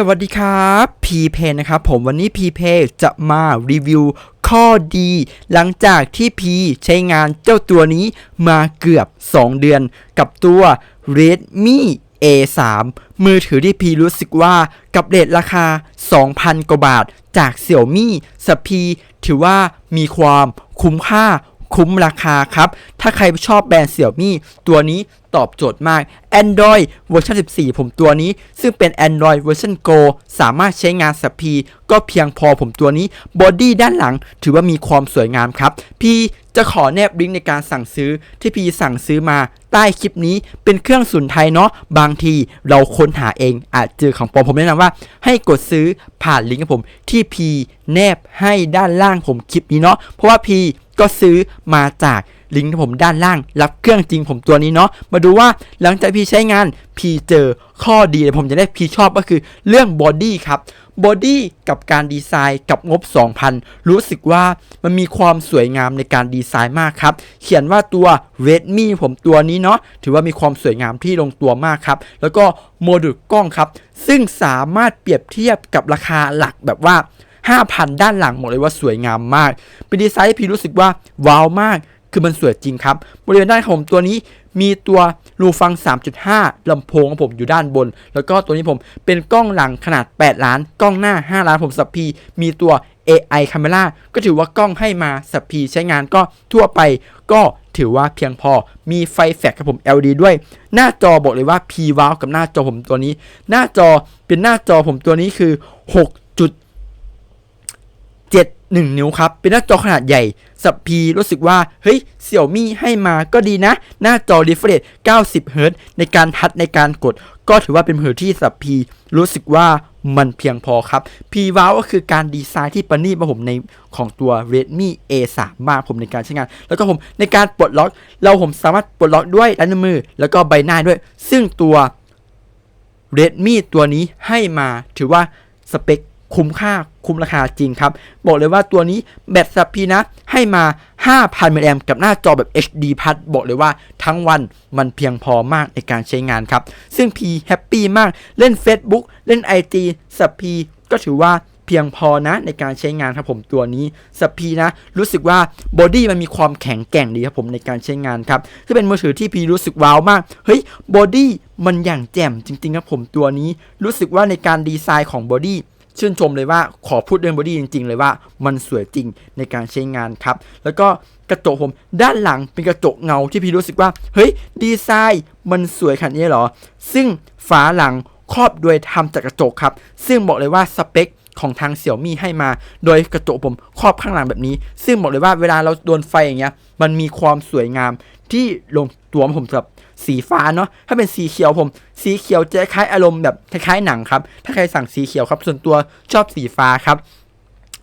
สวัสดีครับพีเพนะครับผมวันนี้พีเพจะมารีวิวข้อดี หลังจากที่พีใช้งานเจ้าตัวนี้มาเกือบ 2 เดือนกับตัว Redmi A3 มือถือที่พีรู้สึกว่ากับเรทราคา 2,000 กว่าบาทจากเสี่ยวมี่สพีถือว่ามีความคุ้มค่า คุ้มราคาครับ ถ้าใครชอบแบรนด์เสี่ยวมี่ตัวนี้ตอบโจทย์มาก Android เวอร์ชัน14 ผมตัวนี้ ซึ่งเป็น Android เวอร์ชัน Go สามารถใช้งานสัพพีก็เพียงพอผมตัวนี้บอดี้ด้านหลังถือว่ามีความสวยงามครับ พี่ จะขอแนบลิงก์ในการสั่งซื้อที่พี่สั่งซื้อมาใต้คลิปนี้เป็นเครื่องสุนไทยเนาะบางทีเราค้นหาเองอาจเจอของปลอมผมแนะนำว่า ให้กดซื้อผ่านลิงก์ของผมที่พีแนบให้ด้านล่างผมคลิปนี้เนาะเพราะว่าพีก็ซื้อมาจากลิงก์ผมด้านล่าง รับเครื่องจริงผมตัวนี้เนาะมาดูว่าหลังจากพี่ใช้งานพี่เจอข้อดีผมจะได้พี่ชอบก็คือเรื่องบอดี้ครับ บอดี้กับการดีไซน์กับงบ 2,000 รู้สึกว่ามันมีความสวยงามในการดีไซน์มากครับ เขียนว่าตัว Redmi ผมตัวนี้เนาะถือว่ามีความสวยงามที่ลงตัวมากครับ แล้วก็โมดูลกล้องครับ ซึ่งสามารถเปรียบเทียบกับราคาหลักแบบว่า 5,000 ด้านหลังบอกเลยว่าสวยงามมาก เป็นดีไซน์ที่พี่รู้สึกว่าว้าวมากคือมันสวยจริงครับบริเวณด้านของผมตัวนี้ มีตัวรูฟัง 3.5ลำโพงของผมอยู่ด้านบน แล้วก็ตัวนี้ผมเป็นกล้องหลังขนาด 8 ล้าน กล้องหน้า 5 ล้านผมสับพีมีตัว AI Camera ก็ถือว่ากล้องให้มาสับพีใช้งานก็ทั่วไปก็ถือว่าเพียงพอ มีไฟแฟลชครับผม LED ด้วย หน้าจอบอกเลยว่า P ว้าวกับหน้าจอผมตัวนี้ หน้าจอเป็นหน้าจอผมตัวนี้คือ6จุด7 1 นิ้วครับ เป็นหน้าจอขนาดใหญ่ สับพีรู้สึกว่า เฮ้ยเสี่ยวมี่ให้มาก็ดีนะ หน้าจอ refresh 90 Hz ในการทัดในการกด ก็ถือว่าเป็นมือที่สับพีรู้สึกว่ามันเพียงพอครับ พีว้าวก็คือการดีไซน์ที่ประณีตมาผมในของตัว Redmi A3 มากผมในการใช้งาน แล้วก็ผมในการปลดล็อก เราผมสามารถปลดล็อกด้วยด้านมือ แล้วก็ใบหน้าด้วย ซึ่งตัว Redmi ตัวนี้ให้มาถือว่าสเปค คุ้มค่าคุ้มราคาจริงครับ บอกเลยว่าตัวนี้แบตสับพีนะให้มา 5,000มิลลิแอมกับหน้าจอแบบ HD พัดบอกเลยว่าทั้งวันมันเพียงพอมากในการใช้งานครับ ซึ่งพีแฮปปี้มากเล่น Facebook เล่น IG สับพีก็ถือว่าเพียงพอนะในการใช้งานครับผมตัวนี้สปีนะ รู้สึกว่าบอดี้มันมีความแข็งแกร่งดีครับผมในการใช้งานครับที่เป็นมือถือที่พีรู้สึกว้าวมาก เฮ้ยบอดี้มันอย่างแจ่มจริงๆครับผมตัวนี้ รู้สึกว่าในการดีไซน์ของบอดี้ ชื่นชมเลยว่าขอพูดเรื่องบอดี้จริง ๆ เลยว่ามันสวยจริงในการใช้งานครับ แล้วก็กระจกผมด้านหลังเป็นกระจกเงาที่พี่รู้สึกว่า เฮ้ย ดีไซน์มันสวยขนาดนี้หรอ ซึ่งฝาหลังครอบด้วยทำจากกระจกครับ ซึ่งบอกเลยว่าสเปคของทางเสี่ยวมี่ให้มา โดยกระจกผมครอบข้างหลังแบบนี้ ซึ่งบอกเลยว่าเวลาเราโดนไฟอย่างเงี้ย มันมีความสวยงามที่ลงตัวผมกับ สีฟ้าเนาะถ้าเป็นสีเขียวผม สีเขียวจะคล้ายอารมณ์แบบคล้ายๆหนังครับถ้าใครสั่งสีเขียวครับ ส่วนตัวชอบสีฟ้าครับ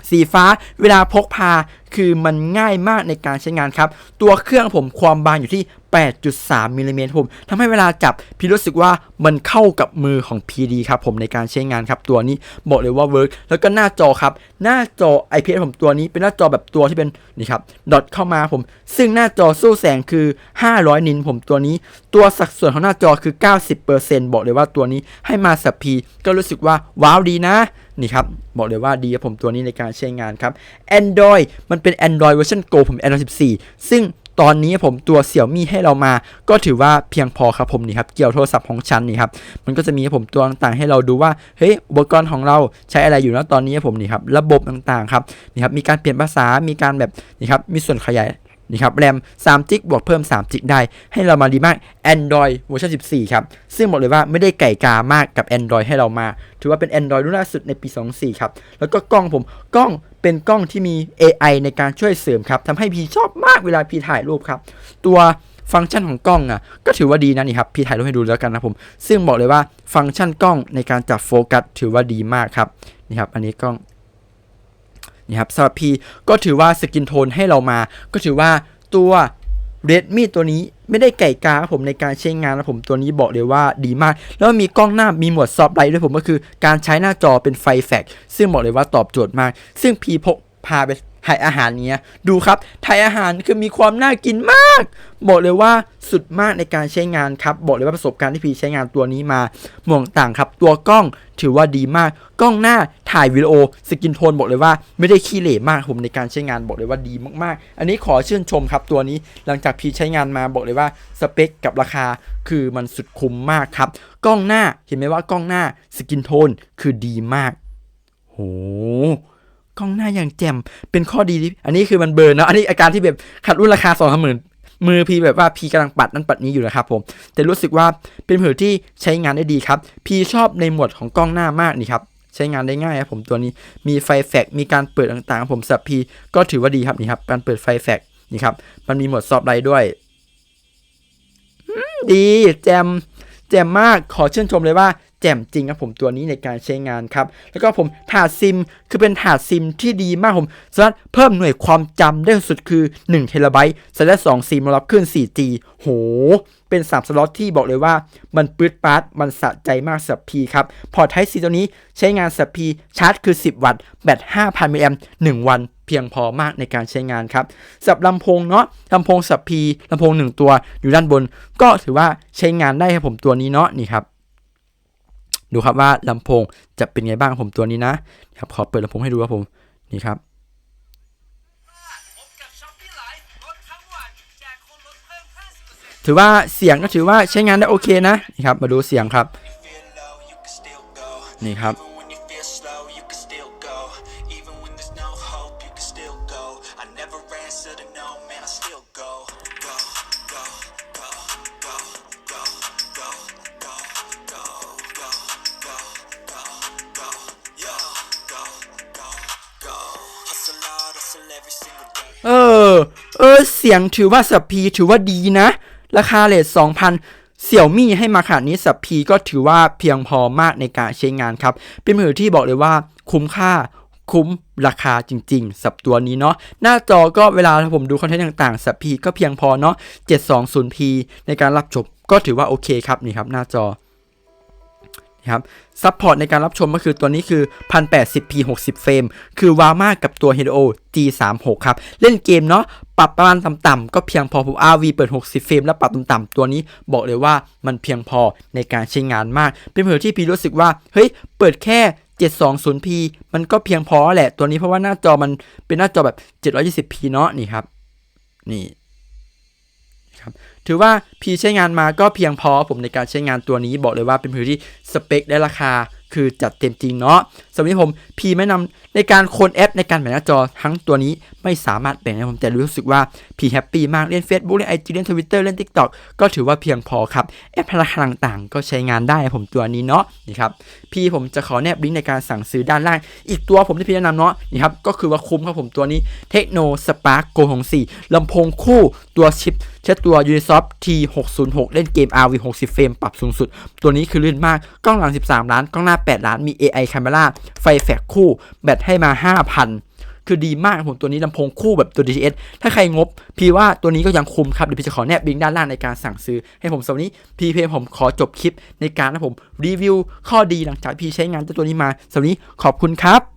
สีฟ้าเวลาพกพาคือมันง่ายมากในการใช้งานครับ ตัวเครื่องผมความบางอยู่ที่ 8.3มิลลิเมตรผมทำให้เวลาจับพี่รู้สึกว่ามันเข้ากับมือของ PD ครับผมในการใช้งานครับ ตัวนี้บอกเลยว่าเวิร์กแล้วก็หน้าจอครับ หน้าจอ IPS ผมตัวนี้เป็นหน้าจอแบบตัวที่เป็นนี่ครับดอทเข้ามาผม ซึ่งหน้าจอสู้แสงคือ 500 นินผมตัวนี้ ตัวสัดส่วนของหน้าจอคือ 90%บอกเลยว่าตัวนี้ให้มาสับพีก็รู้สึกว่าว้าวดีนะ นี่ครับ บอกเลยว่าดีครับผมตัวนี้ในการใช้งานครับ Android มันเป็น Android เวอร์ชัน Go ผม Android 14 ซึ่งตอนนี้ผมตัวเสี่ยวมี่ให้เรามา ก็ถือว่าเพียงพอครับผมนี่ครับ เกี่ยวโทรศัพท์ของฉันนี่ครับ มันก็จะมีผมตัวต่างๆ ให้เราดูว่า เฮ้ย อุปกรณ์ของเราใช้อะไรอยู่นะตอนนี้ผมนี่ครับ ระบบต่างๆ ครับ นี่ครับ มีการเปลี่ยนภาษา มีการแบบ นี่ครับ มีส่วนขยาย นี่ครับแรม3จิกบวกเพิ่ม3จิกได้ ให้เรามาดีมาก Android เวอร์ชัน14 ครับ ซึ่งบอกเลยว่าไม่ได้ไก่กามากกับ Android ให้เรามา ถือว่าเป็น Android รุ่นล่าสุดในปี 24 ครับ แล้วก็กล้องผมกล้องเป็นกล้องที่มี AI ในการช่วยเสริมครับทำให้พี่ชอบมากเวลาพี่ถ่ายรูปครับ ตัวฟังก์ชันของกล้องอะก็ถือว่าดีนะนี่ครับพี่ถ่ายรูปให้ดูแล้วกันนะผม ซึ่งบอกเลยว่าฟังก์ชันกล้องในการจับโฟกัสถือว่าดีมากครับนี่ครับอันนี้กล้อง นะครับสำหรับพี่ก็ถือว่าสกินโทนให้เรามา ก็ถือว่าตัว Redmi ตัวนี้ไม่ได้ไก่กาผมในการใช้งานนะผมตัวนี้บอกเลยว่าดีมาก แล้วมีกล้องหน้ามีโหมดซอฟต์ไลท์ด้วยผมก็คือการใช้หน้าจอเป็นไฟแฟกซึ่งบอกเลยว่าตอบโจทย์มาก ซึ่งพีพกพาไป ถ่ายอาหารเนี้ยดูครับถ่ายอาหารคือมีความน่ากินมาก บอกเลยว่าสุดมากในการใช้งานครับ บอกเลยว่าประสบการณ์ที่พีใช้งานตัวนี้มาหมวงต่างครับ ตัวกล้องถือว่าดีมาก กล้องหน้าถ่ายวิดีโอสกินโทนบอกเลยว่าไม่ได้ขี้เหร่มากผมในการใช้งานบอกเลยว่าดีมากๆ อันนี้ขอชื่นชมครับตัวนี้หลังจากพีใช้งานมาบอกเลยว่าสเปคกับราคาคือมันสุดคุ้มมากครับ กล้องหน้าเห็นไหมว่ากล้องหน้าสกินโทนคือดีมากโห กล้องหน้าอย่างแจ่มเป็นข้อดีที่อันนี้คือมันเบิร์นเนาะอันนี้อาการที่แบบขัดรุ่นราคาสองสามหมื่นมือพีแบบว่าพีกำลังปัดนั้นปัดนี้อยู่นะครับผม แต่รู้สึกว่าเป็นมือที่ใช้งานได้ดีครับ พีชอบในหมวดของกล้องหน้ามากนี่ครับใช้งานได้ง่ายครับผมตัวนี้มีไฟแฟกมีการเปิดต่างๆครับผมสับพีก็ถือว่าดีครับนี่ครับการเปิดไฟแฟกนี่ครับมันมีหมดซอฟไลท์ด้วยดีแจมแจมมากขอชื่นชมเลยว่า แจ่มจริงครับผมตัวนี้ในการใช้งานครับ แล้วก็ผมถาดซิมคือเป็นถาดซิมที่ดีมากผมสามารถเพิ่มหน่วยความจำได้สุดคือ1เทราไบต์สำหรับ2ซิมรับขึ้น 4G โห เป็น 3 สล็อตที่บอกเลยว่ามันปื๊ดปาร์ตมันสะใจมากสับพีครับ พอร์ตไทซีตัวนี้ใช้งานสับพีชาร์จคือ 10 วัตต์แบต 5,000มิลลิแอมป์1วันเพียงพอมากในการใช้งานครับสับลำโพงเนาะลำโพงสับพีลำโพง 1 ตัวอยู่ด้านบน ก็ถือว่าใช้งานได้ครับผมตัวนี้เนาะนี่ครับ ดูครับว่าลำโพงจะเป็นไงบ้างผมตัวนี้นะครับขอเปิดลำโพงให้ดูครับผมนี่ครับถือว่าเสียงก็ถือว่าใช้งานได้โอเคนะนี่ครับมาดูเสียงครับ นี่ครับ อเออเสียงถือว่าสับพีถือว่าดีนะ ราคาเลท2,000เสี่ยวมี่ให้มาขนาดนี้สับพีก็ถือว่าเพียงพอมากในการใช้งานครับ เป็นมือถือที่บอกเลยว่าคุ้มค่าคุ้มราคาจริงๆ สับตัวนี้เนาะหน้าจอก็เวลาผมดูคอนเทนต์ต่างๆ สับพีก็เพียงพอเนาะ 720p ในการรับชมก็ถือว่าโอเคครับนี่ครับหน้าจอครับซัพพอร์ตในการรับชมก็คือตัวนี้คือ 1080p 60 เฟรม คือว้าวมากกับตัว Helio G36 ครับ เล่นเกมเนาะ ปรับประมาณต่ำๆก็เพียงพอผม RV เปิด 60 เฟรมแล้วปรับต่ำๆตัวนี้บอกเลยว่ามันเพียงพอในการใช้งานมาก เป็นเพื่อที่พี่รู้สึกว่า เฮ้ย เปิดแค่ 720p มันก็เพียงพอแหละตัวนี้เพราะว่าหน้าจอมันเป็นหน้าจอแบบ 720p เนาะนี่ครับ นี่ครับถือว่าพีใช้งานมาก็เพียงพอผมในการใช้งานตัวนี้บอกเลยว่าเป็นพื้นที่สเปคและราคา คือจัดเต็มจริงเนาะสำหรับผมพีไม่นำในการโคนแอปในการแบ่งหน้าจอทั้งตัวนี้ไม่สามารถแบ่งให้ผมแต่รู้สึกว่าพีแฮปปี้มากเล่น Facebook เล่น IG เล่น Twitter เล่น TikTok ก็ถือว่าเพียงพอครับ แอปพลังต่างๆ ก็ใช้งานได้ผมตัวนี้เนาะนี่ครับพี่ผมจะขอแนบลิงก์ในการสั่งซื้อด้านล่าง อีกตัวผมที่พี่แนะนำเนาะนี่ครับก็คือว่าคุ้มครับผมตัวนี้เทคโนสปาร์กโกของ4ลำโพงคู่ตัวชิปใช้ตัว Unisoft T606 เล่นเกม RV 60เฟรมปรับสูงสุด ตัวนี้คือลื่นมากกล้องหลัง 13 ล้านกล้องหน้า8 ล้านมี AI Camera ไฟแฟกคู่ แบตให้มา 5,000 คือดีมากผมตัวนี้ลำโพงคู่แบบตัว DTS ถ้าใครงบ พี่ว่าตัวนี้ก็ยังคุ้มครับ เดี๋ยวพี่จะขอแนบลิงก์ด้านล่างในการสั่งซื้อ ให้ผมสำหรับวันนี้พี่เพผมขอจบคลิปในการนะผมรีวิวข้อดีหลังจากพี่ใช้งานตัวนี้มาสำหรับวันนี้ขอบคุณครับ